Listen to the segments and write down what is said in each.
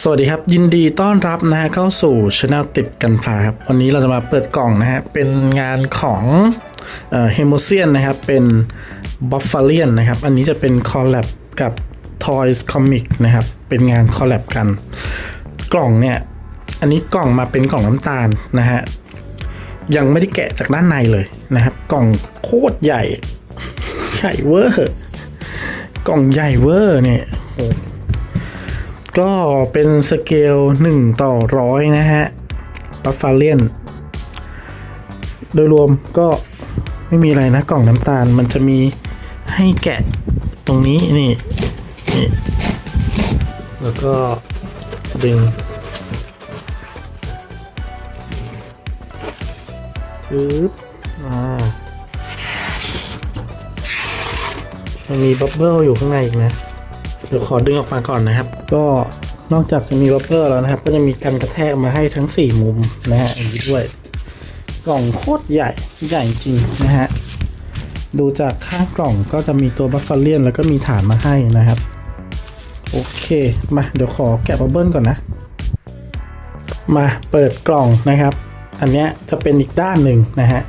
สวัสดีครับ ยินดีต้อนรับนะฮะเข้าสู่ช anel ติดกันพลาครับ วันนี้เราจะมาเปิดกล่องนะฮะ เป็นงานของเฮโมเซียนนะครับ เป็นบัฟฟาเลียนนะครับ อันนี้จะเป็นคอลแลบกับ Toys Comic นะครับ เป็นงานคอลแลบกัน กล่องเนี่ย อันนี้กล่องมาเป็นกล่องน้ำตาลนะฮะ ยังไม่ได้แกะจากด้านในเลยนะครับ กล่องโคตรใหญ่ ใหญ่เวอร์ กล่องใหญ่เวอร์เนี่ยโก็เป็นสเกล 1 ต่อร้อยนะฮะบัฟฟาเลียน โดยรวมก็ไม่มีอะไรนะกล่องน้ำตาลมันจะมีให้แกะตรงนี้นี่นี่ แล้วก็ดึงปึ๊บอ่ามันมีบับเบิลอยู่ข้างในอีกนะ เดี๋ยวขอดึงออกมาก่อนนะครับ ก็นอกจากจะมีบัฟเฟอร์แล้วนะครับ ก็จะมีกันกระแทกมาให้ทั้ง 4 มุมนะฮะอย่างนี้ด้วย กล่องโคตรใหญ่ใหญ่จริงนะฮะดูจากข้างกล่องก็จะมีตัวบัฟเฟอร์เลียนแล้วก็มีฐานมาให้นะครับ โอเค มาเดี๋ยวขอแกะบับเบิ้ลก่อนนะ มาเปิดกล่องนะครับ อันเนี้ยจะเป็นอีกด้านหนึ่งนะฮะ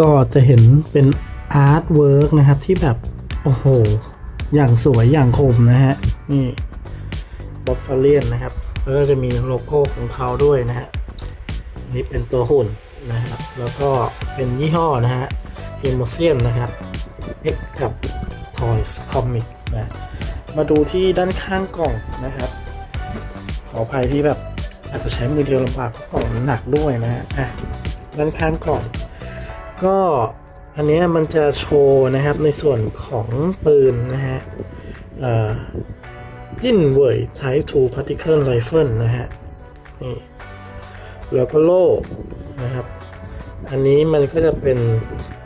ก็จะเห็นเป็นอาร์ตเวิร์กนะครับที่แบบ โอ้โห อย่างสวยอย่างคมนะฮะ นี่บัฟฟาเลียนนะครับ แล้วก็จะมีโลโก้ของเขาด้วยนะฮะนนี้เป็นตัวหุ่นนะครับ แล้วก็เป็นยี่ห้อนะฮะเ m โมเซียนนะครับ X กับ Toys Comic นะมาดูที่ด้านข้างกล่องนะครับ ขออภัยที่แบบอาจจะใช้มือเดียวลำบากเพราะกล่องหนักด้วยนะฮะด้านข้างกล่อง ก็ อันนี้มันจะโชว์นะครับในส่วนของปืนนะฮะยินเว่ย Type 2 Particle Rifle นะฮะนี่แล้วก็โล่นะครับ อันนี้มันก็จะเป็น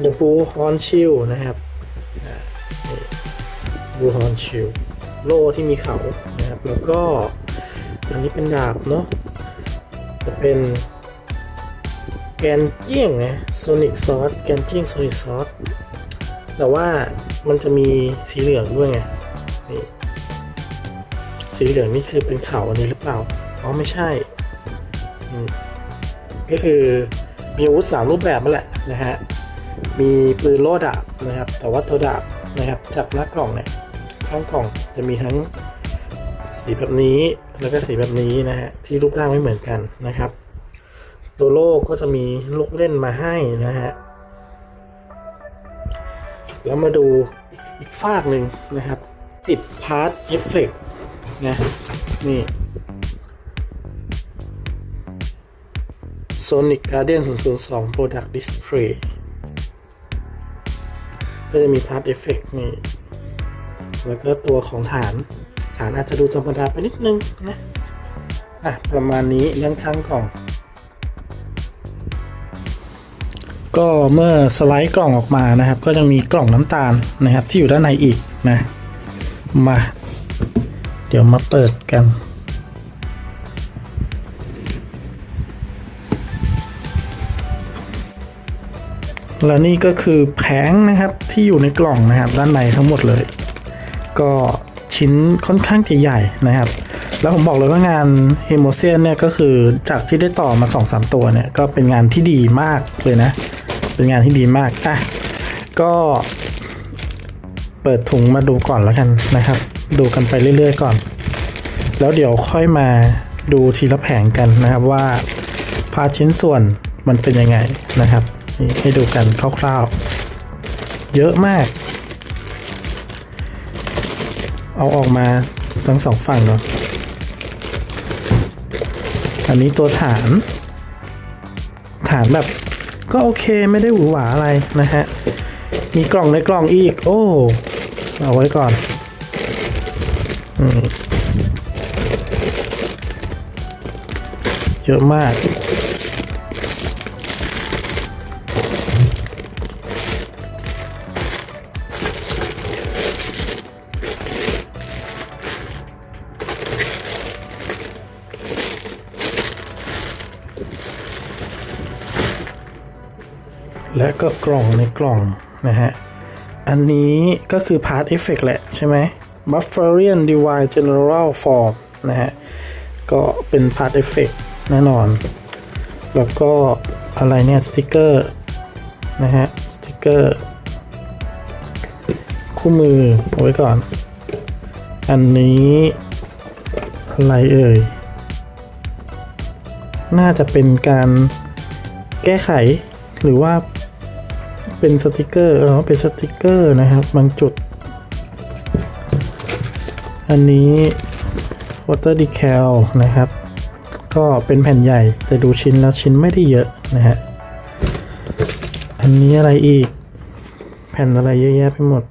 The Blue Horn Shield นะครับอ่านี่ Blue Horn Shield โล่ที่มีเขานะครับ แล้วก็อันนี้เป็นดาบเนาะจะเป็น กนเจี้ยงนะโซนิกซอสแกนเจี้ยงโซนิกซอสแต่ว่ามันจะมีสีเหลืองด้วยไงนี่สีเหลืองนี่คือเป็นเขาอันนี้หรือเปล่าอ๋อไม่ใช่อืมก็คือมีอาวุธสามรูปแบบนั่นแหละนะฮะมีปืนโล่ดาบนะครับ แต่ว่าตัวดาบนะครับจากหน้ากล่องเนี่ยข้างกล่องจะมีทั้งสีแบบนี้แล้วก็สีแบบนี้นะฮะที่รูปร่างไม่เหมือนกันนะครับ ตัวโลกก็จะมีลูกเล่นมาให้นะฮะ แล้วมาดูอีกฝากหนึ่งนะครับ ติดพาร์ทเอฟเฟกนะนี่ Sonic Guardian 002 Product Display ก็จะมีพาร์ทเอฟเฟกนี่ แล้วก็ตัวของฐาน ฐานอาจจะดูธรรมดาไปนิดนึงนะ อะ ประมาณนี้เรื่องข้างกล่อง ก็เมื่อสไลด์กล่องออกมานะครับ ก็จะมีกล่องน้ำตาลนะครับ ที่อยู่ด้านในอีกนะมา เดี๋ยวมาเปิดกันและนี่ก็คือแผงนะครับที่อยู่ในกล่องนะครับด้านในทั้งหมดเลย ก็ชิ้นค่อนข้างจะใหญ่นะครับ แล้วผมบอกเลยว่างานเฮโมเซียนเนี่ยก็คือจากที่ได้ต่อมา2อสตัวเนี่ยก็เป็นงานที่ดีมากเลยนะ เป็นงานที่ดีมาก อะ ก็เปิดถุงมาดูก่อนแล้วกันนะครับ ดูกันไปเรื่อยๆก่อน แล้วเดี๋ยวค่อยมาดูทีละแผงกันนะครับว่าพาชิ้นส่วนมันเป็นยังไงนะครับให้ดูกันคร่าวๆ เยอะมาก เอาออกมาทั้งสองฝั่งเนาะอันนี้ตัวฐาน ฐานแบบ ก็โอเคไม่ได้หวือหวาอะไรนะฮะ มีกล่องในกล่องอีก โอ้ เอาไว้ก่อนอเยอะมาก และก็กล่องในกล่องนะฮะ อันนี้ก็คือ Part Effect แหละใช่ไหม Bufferian Divine General Form นะฮะ ก็เป็นพาร์ทเอฟเฟกแน่นอน แล้วก็อะไรเนี่ยสติกเกอร์นะฮะสติกเกอร์คู่มือเอาไว้ก่อน อันนี้อะไรเอ่ย น่าจะเป็นการแก้ไขหรือว่า เป็นสติกเกอร์เออเป็นสติกเกอร์นะครับ บางจุด อันนี้ water decal นะครับ ก็เป็นแผ่นใหญ่แต่ดูชิ้นแล้วชิ้นไม่ได้เยอะนะฮะ อันนี้อะไรอีก แผ่นอะไรเยอะแยะไปหมด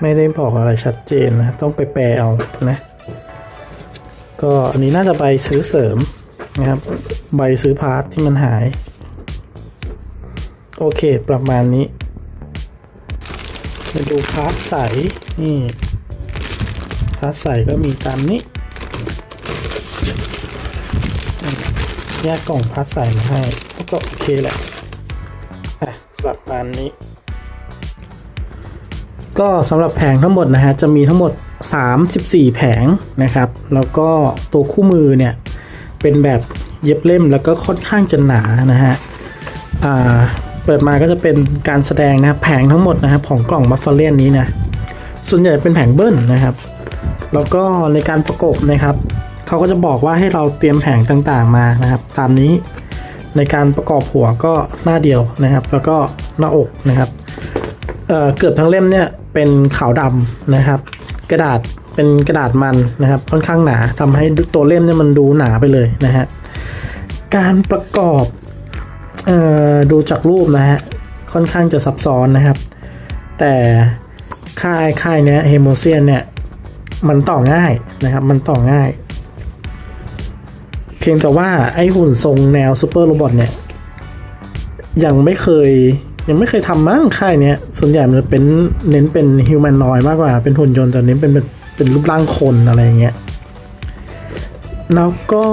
ไม่ได้บอกอะไรชัดเจนนะ ต้องไปแปลเอานะ ก็อันนี้น่าจะใบซื้อเสริม นะครับ ใบซื้อพาร์ทที่มันหาย โอเค ประมาณนี้มาดูพาร์ทใส นี่ พาร์ทใสก็มีตามนี้ แยกกล่องพาร์ทใสมาให้ ก็โอเคแหละอะประมาณนี้ ก็สำหรับแผงทั้งหมดนะฮะ จะมีทั้งหมด 34 แผงนะครับ แล้วก็ตัวคู่มือเนี่ย เป็นแบบเย็บเล่มแล้วก็ค่อนข้างจะหนานะฮะอ่าเปิดมาก็จะเป็นการแสดงนะครับแผงทั้งหมดนะครับของกล่องบัฟเฟเลียนนี้นะส่วนใหญ่เป็นแผงเบิ้ลนะครับ แล้วก็ในการประกบนะครับเขาก็จะบอกว่าให้เราเตรียมแผงต่างๆมานะครับ ตามนี้ในการประกอบหัวก็หน้าเดียวนะครับ แล้วก็หน้าอกนะครับเอ่อเกือบทั้งเล่มเนี่ยเป็นขาวดำนะครับ กระดาษ เป็นกระดาษมันนะครับ ค่อนข้างหนาทำให้ตัวเล่มเนี่ยมันดูหนาไปเลยนะฮะการประกอบออดูจากรูปนะฮะค่อนข้างจะซับซ้อนนะครับ แต่ค่ายค่ายเนี้ยเฮโมเซียนเนี่ยมันต่อง่ายนะครับมันต่อง่าย เพียงแต่ว่าไอหุ่นทรงแนวซูเปอร์โรบอทเนี่ยยังไม่เคยยังไม่เคยทำมั้งค่ายเนี้ยส่วนใหญ่มันจะเป็นเน้นเป็นฮิวแมนนอยมากกว่าเป็นหุ่นยนต์แต่เน้นเป็น เป็นรูปร่างคนอะไรเงี้ย แล้วก็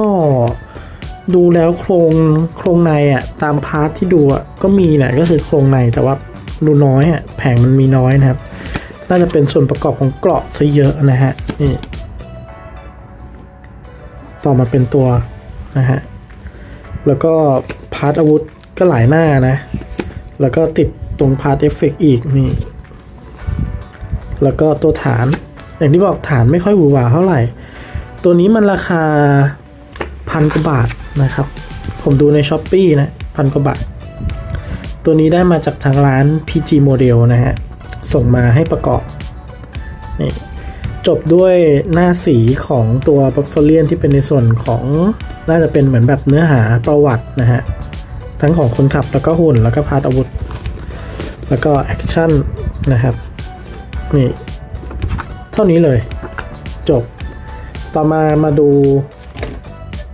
ดูแล้วโครงโครงในอะตามพาร์ทที่ดูอะก็มีแหละก็คือโครงในแต่ว่าดูน้อยอะแผงมันมีน้อยนะครับ น่าจะเป็นส่วนประกอบของเกราะซะเยอะนะฮะนี่ต่อมาเป็นตัวนะฮะแล้วก็พาร์ทอาวุธก็หลายหน้านะ แล้วก็ติดตรงพาร์ทเอฟเฟกอีกนี่ แล้วก็ตัวฐาน อย่างที่บอกฐานไม่ค่อยหวือหวาเท่าไหร่ ตัวนี้มันราคาพันกว่าบาทนะครับ ผมดูในช้อป e e นะพันกว่าบาท ตัวนี้ได้มาจากทางร้าน PG Model นะฮะ ส่งมาให้ประกอบนี่จบด้วยหน้าสีของตัวบัฟเฟเลียนที่เป็นในส่วนของน่าจะเป็นเหมือนแบบเนื้อหาประวัตินะฮะ ทั้งของคนขับแล้วก็หุ่นแล้วก็พาร์ทอาวุธ แล้วก็แอคชั่นนะครับ นี่ ท่านี้เลย จบ ต่อมามาดู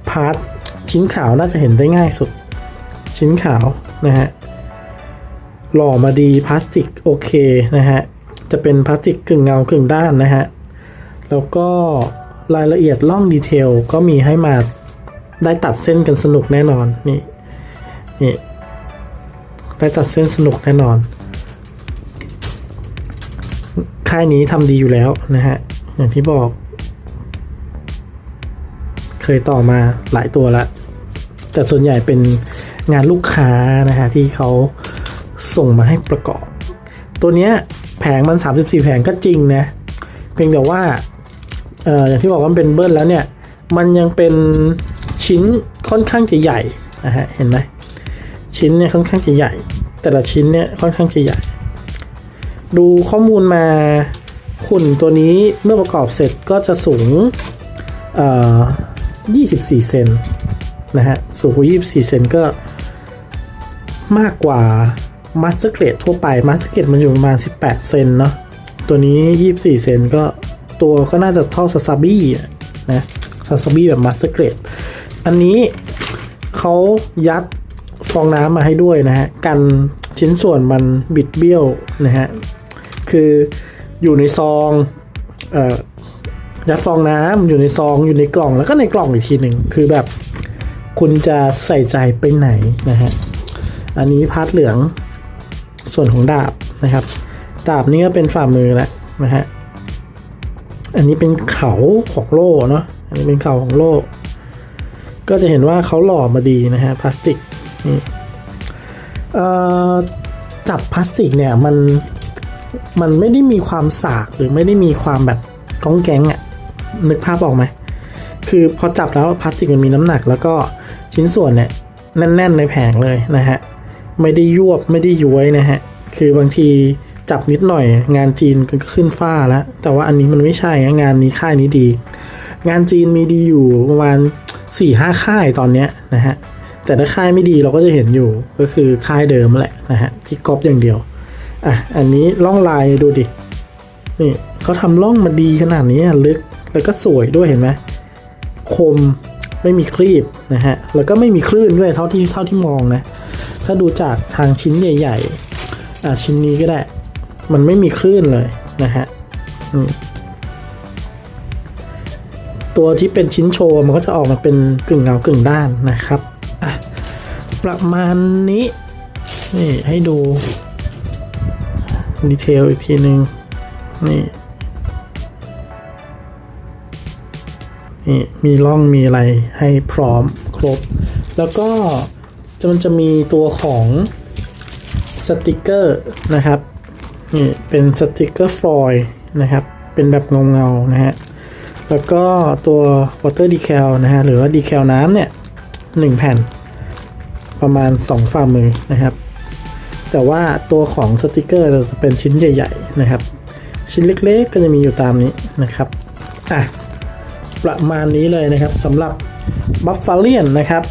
พาร์ทชิ้นขาวน่าจะเห็นได้ง่ายสุด ชิ้นขาวนะฮะหล่อมาดีพลาสติกโอเคนะฮะจะเป็นพลาสติกกึ่งเงากึ่งด้านนะฮะแล้วก็รายละเอียดล่องดีเทลก็มีให้มาได้ตัดเส้นกันสนุกแน่นอนนี่นี่ได้ตัดเส้นสนุกแน่นอน ค่ายนี้ทำดีอยู่แล้วนะฮะ อย่างที่บอก เคยต่อมาหลายตัวละ แต่ส่วนใหญ่เป็นงานลูกค้านะฮะ ที่เขาส่งมาให้ประกอบ ตัวเนี้ยแผงมัน 34 แผงก็จริงนะ เพียงแต่ว่าเอ่ออย่างที่บอกว่ามันเป็นเบิ้ลแล้วเนี่ย มันยังเป็นชิ้นค่อนข้างจะใหญ่นะฮะ เห็นไหมชิ้นเนี่ยค่อนข้างจะใหญ่ แต่ละชิ้นเนี่ยค่อนข้างจะใหญ่ ดูข้อมูลมาหุ่นตัวนี้เมื่อประกอบเสร็จก็จะสูง24 เซนนะฮะ สูงกว่า 24 เซนก็มากกว่ามาสเตอร์เกรดทั่วไปมาสเตอร์เกรดมันอยู่ประมาณ 18 เซนเนาะ ตัวนี้ 24 เซนก็ตัวก็น่าจะเท่าซาซาบี้นะซาซาบี้แบบมาสเตอร์เกรดอันนี้เขายัดฟองน้ำมาให้ด้วยนะฮะ กันชิ้นส่วนมันบิดเบี้ยวนะฮะ คืออยู่ในซองเอ่อยัดฟองน้ำอยู่ในซองอยู่ในกล่องแล้วก็ในกล่องอีกทีหนึ่งคือแบบคุณจะใส่ใจไปไหนนะฮะอันนี้พาร์ทเหลืองส่วนของดาบนะครับ ดาบนี่ก็เป็นฝ่ามือแหละนะฮะอันนี้เป็นเขาของโล่เนาะอันนี้เป็นเขาของโล่ก็จะเห็นว่าเขาหล่อมาดีนะฮะพลาสติกจับพลาสติกเนี่ยมัน มันไม่ได้มีความสากหรือไม่ได้มีความแบบก้องแก๊งอะนึกภาพออกไหมคือพอจับแล้วพลาสติกมันมีน้ำหนัก แล้วก็ชิ้นส่วนเนี่ยแน่น ๆ ในแผงเลยนะฮะไม่ได้ยวบไม่ได้ย้วยนะฮะคือบางทีจับนิดหน่อยงานจีนก็ขึ้นฟ้าแล้ว แต่ว่าอันนี้มันไม่ใช่งานนี้ค่ายนี้ดี งานจีนมีดีอยู่ประมาณ4ี่ห้าค่ายตอนเนี้ยนะฮะแต่ถ้าค่ายไม่ดีเราก็จะเห็นอยู่ก็คือค่ายเดิมแหละนะฮะที่ก๊อปอย่างเดียว อะอันนี้ล่องลายดูดิ นี่เขาทำล่องมาดีขนาดนี้อะลึกแล้วก็สวยด้วยเห็นไหมคมไม่มีครีบนะฮะแล้วก็ไม่มีคลื่นด้วยเท่าที่เท่าที่มองนะ ถ้าดูจากทางชิ้นใหญ่ๆอะชิ้นนี้ก็ได้ มันไม่มีคลื่นเลยนะฮะตัวที่เป็นชิ้นโชว์มันก็จะออกมาเป็นกึ่งเงากึ่งด้านนะครับอะประมาณนี้ นี่ให้ดู ดีเทลอีกทีหนึ่งนี่ นี่ มีร่องมีอะไรให้พร้อมครบ แล้วก็จะมันจะมีตัวของสติกเกอร์นะครับ นี่เป็นสติกเกอร์ฟลอยล์นะครับ เป็นแบบเงาเงาๆนะฮะ แล้วก็ตัว water decal นะฮะ หรือว่า decal น้ำเนี่ยหนึ่งแผ่นประมาณ 2 ฝ่ามือนะครับ แต่ว่าตัวของสติกเกอร์จะเป็นชิ้นใหญ่ ๆ นะครับ ชิ้นเล็กๆ ก็จะมีอยู่ตามนี้นะครับอะประมาณนี้เลยนะครับสำหรับ b u f f a l i o n นะครับ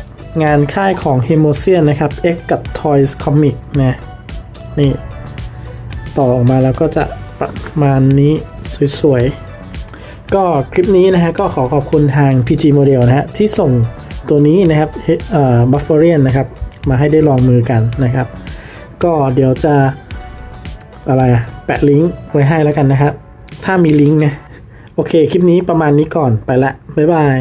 งานค่ายของ h e m o s i a n นะครับ X กับ Toys Comic นะนี่ ต่อออกมาแล้วก็จะประมาณนี้สวยๆ ก็คลิปนี้นะฮะก็ขอขอบคุณทาง PG Model นะฮะที่ส่งตัวนี้นะครับเอ่อ b u f f a l i o n นะครับ มาให้ได้ลองมือกันนะครับ ก็เดี๋ยวจะอะไรอะแปะลิงก์ไว้ให้แล้วกันนะครับ ถ้ามีลิงก์นะ โอเค คลิปนี้ประมาณนี้ก่อนไปละ บ๊ายบาย